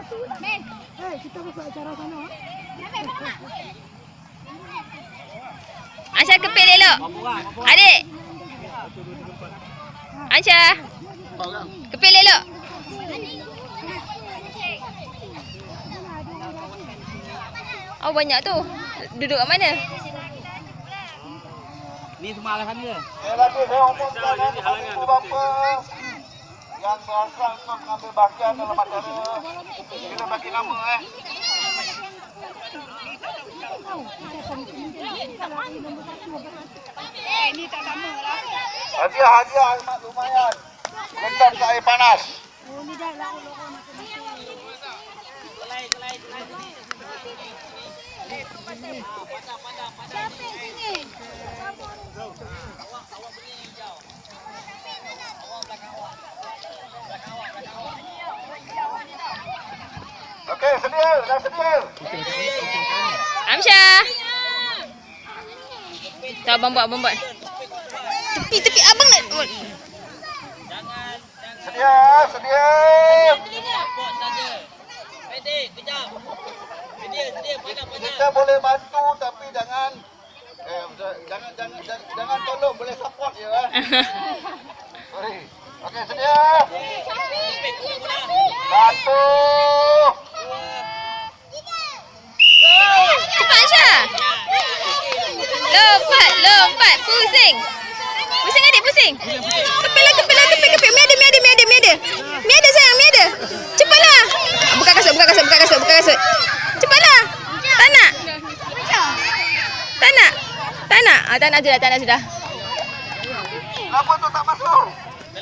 Eh, kita masuk acara sana. Aisyah kepil elok. Adik. Aisyah. Kepil elok. Oh banyak tu. Duduk kat mana? Ni semua alasan dia. Eh, lagi saya bapa berasa untuk mengambil bahagian dalam acara. Kita bagi nama eh. Hadiah-hadiah amat lumayan. Rendam ke air panas. Oh, ni dah lah. Siapa yang sini? Sedia. Dah sedia. Amsyah. Tak abang buat, abang buat. Tepi, tepi. Abang nak... Oh. Sedia, sedia. Kita boleh bantu tapi jangan eh jangan jangan jangan, jangan tolong boleh support eh. Sorry. Okey, sedia. Pusing. Pusing adik, pusing. Kepil lah, kepil kepil, kepil. Mi ada, mi ada, mi ada, mi ada. Mi ada sayang, mi ada. Cepatlah. Buka kasut, buka kasut, buka kasut, buka kasut. Cepatlah. Tak nak. Tak nak. Tak nak. Ah, tak nak sudah, tak nak sudah. Kenapa tu tak masuk?